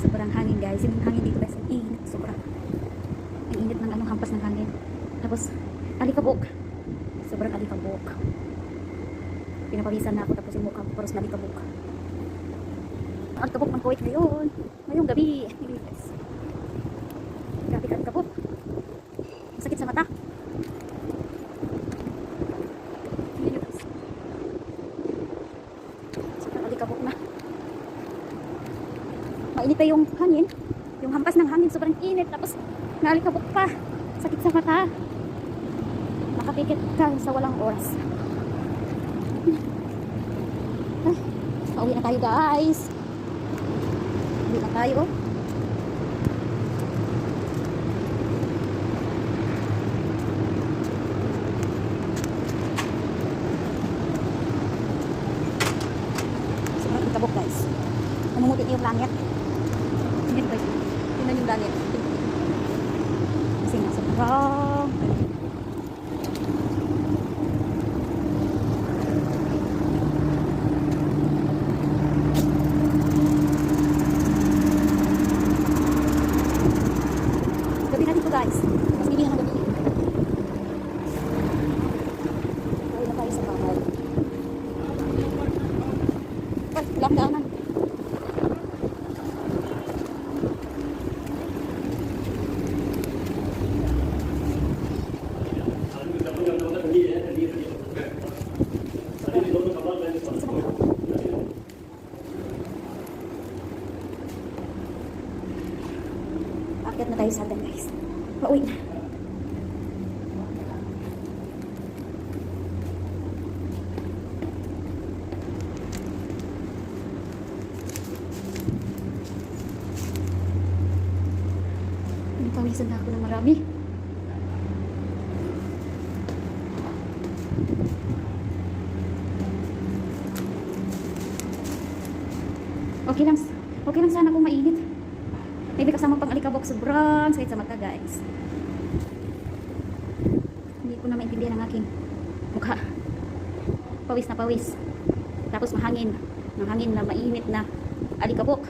Sobrang hangin guys. Yung hangin dito guys, ang init. Sobrang ang init ng ano, hampas ng hangin. Tapos, alikabok. Sobrang alikabok. Pinapawisan na ako tapos yung mukha ko paros na alikabok. Alikabok ng Kuwait ngayon. Ngayong gabi. Grabe ka alikabok. Masakit sa mata. Tingnan nyo guys. Sobrang alikabok na. Mainit pa yung hangin. Yung hampas ng hangin sobrang init. Tapos naalikabok pa. Sakit sa mata. Nakapikit ka sa walang oras. Ay, pauwi na tayo guys. Uwi na tayo. oh. Sobrang alikabok guys. Namumuti na yung langit. Tingnan ko. Tingnan yung langit. Kasi nga sobrang Gabi na dito guys. Mas hindi na ng gabi. Uwi na tayo sa bahay. Ay, lockdownan. Akyat na tayo sa atin guys. Pauwi na. Pinapawisan na ako ng marami. Okay lang, okay lang sana kung mainit. Maybe kasama pang alikabok sobrang sakit sa mata guys. Hindi ko na maintindihan ang aking mukha. Pawis na pawis. Tapos mahangin. Mahangin na mainit na alikabok.